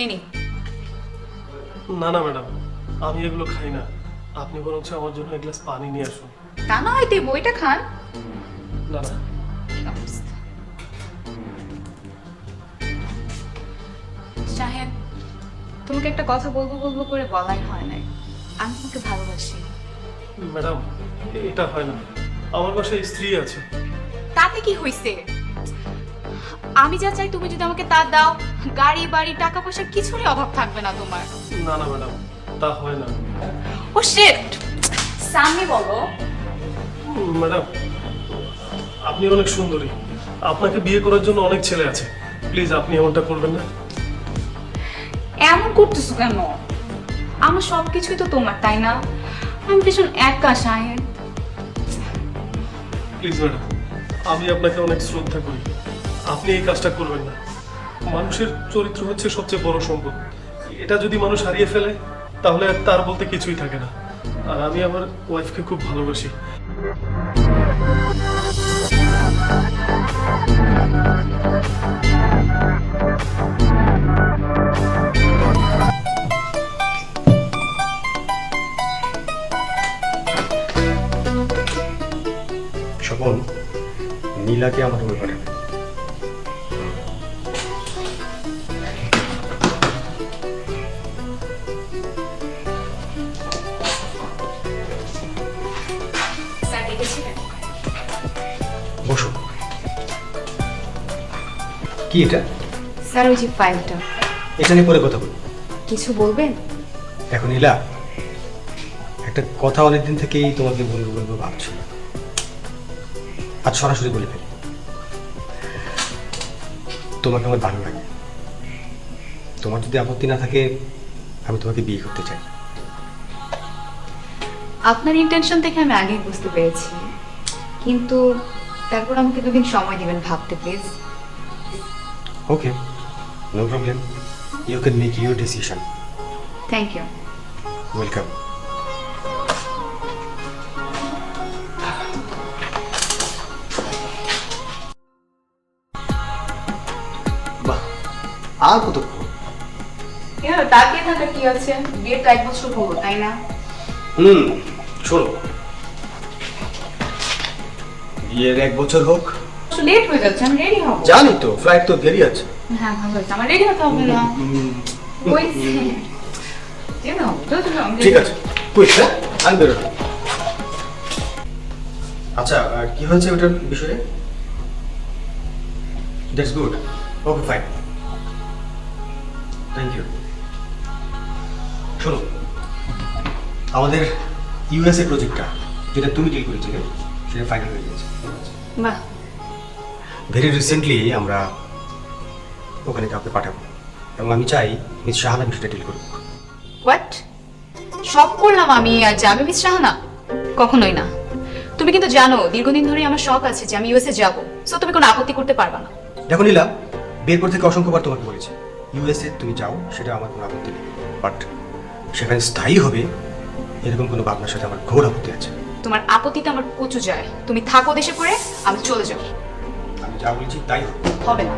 এই না না ম্যাডাম আমি এগুলো খাই না। আপনি বরঞ্চ আমার জন্য এক গ্লাস পানি নিয়ে আসুন। তা না হয় দেবো এটা খান। না না। সাহেব তোমাকে একটা কথা বলব বলব করে বলাই হয় নাই। আমি তোমাকে ভালোবাসি। ম্যাডাম এটা হয় না। আমার বাসায় স্ত্রী আছে। তাতে কি হইছে? আমি যা চাই তুমি যদি আমাকে তা দাও গাড়ি বাড়ি টাকা পয়সার কিছুরই অভাব থাকবে না তোমার। না না ম্যাডাম তা হয় না। ও শিট সামনে বলো। ম্যাডাম আপনি অনেক সুন্দরী। আপনাকে বিয়ে করার জন্য অনেক ছেলে আছে। প্লিজ আপনি এমনটা করবেন না। এমন করতেছো কেন? আমার সব কিছুই তো তোমার তাই না? আমি ভীষণ একা সাহেব প্লিজ ম্যাডাম আমি আপনাকে অনেক শ্রদ্ধা করি। আপনি এই কাজটা করবেন না। মানুষের চরিত্র হচ্ছে সবচেয়ে বড় সম্পদ। এটা যদি মানুষ হারিয়ে ফেলে, তাহলে তার বলতে কিছুই থাকে না। আর আমি আমার ওয়াইফকে খুব ভালোবাসি। স্বপন, নীলাকে আমার রুমে কি এটা? স্যার ওই যে ফাইলটা। এটা নিয়ে পরে কথা বলি। কিছু বলবেন? এখন নীলা একটা কথা অনেকদিন থেকেই তোমাকে বলব বলব ভাবছি। আজ সরাসরি বলে ফেলি। তোমাকে আমার ভালো লাগে। তোমার যদি আপত্তি না থাকে আমি তোমাকে বিয়ে করতে চাই। আপনার ইন্টেনশন থেকে আমি আগেই বুঝতে পেরেছি। কিন্তু তারপর আমাকে দুদিন সময় দিবেন ভাবতে please okay no problem you can make your decision thank you welcome বাহ আর কতক্ষণ? তাকিয়ে থাকা কি আছে? বিয়ের তো এক বছর হলো তাই না? হুম শোনো। বিয়ের এক বছর হোক লেট হয়ে যাচ্ছে আমি রেডি হব। জানি তো ফ্লাইট তো দেরি আছে। হ্যাঁ ভালো হয়েছে আমার রেডি হতে হবে না। ওই ঠিক আছে কুইক হ্যাঁ? আমি বেরোলাম। আচ্ছা আর কি হয়েছে ওটার বিষয়ে? That's good okay fine thank you শোনো আমাদের ইউএসএ প্রজেক্টটা যেটা তুমি ডিল করেছিলে সেটা ফাইনাল হয়ে গেছে বাহ। ভেরি রিসেন্টলি আমরা ওখানে কাউকে পাঠাবো। এবং আমি চাই মিস শাহানা বিষয়টা ডিল করুক। হোয়াট সব করলাম আমি আর যাবে মিস শাহানা কখনোই না। তুমি কিন্তু জানো দীর্ঘদিন ধরে আমার শখ আছে যে আমি ইউএসএ যাব। সো তুমি কোনো আপত্তি করতে পারবা না। দেখো নীলা বিয়ের পর থেকে অসংখ্যবার তোমাকে বলেছি ইউএসএ তুমি যাও সেটা আমার কোনো আপত্তি নেই। বাট সেখানে স্থায়ী হবে এরকম কোনো ভাবনার সাথে আমার ঘোর আপত্তি আছে। তোমার আপত্তিতে আমার প্রচুর যায়। তুমি থাকো দেশে পড়ে আমি চলে যাব। আমি যা বলছি তাই হবে হবে না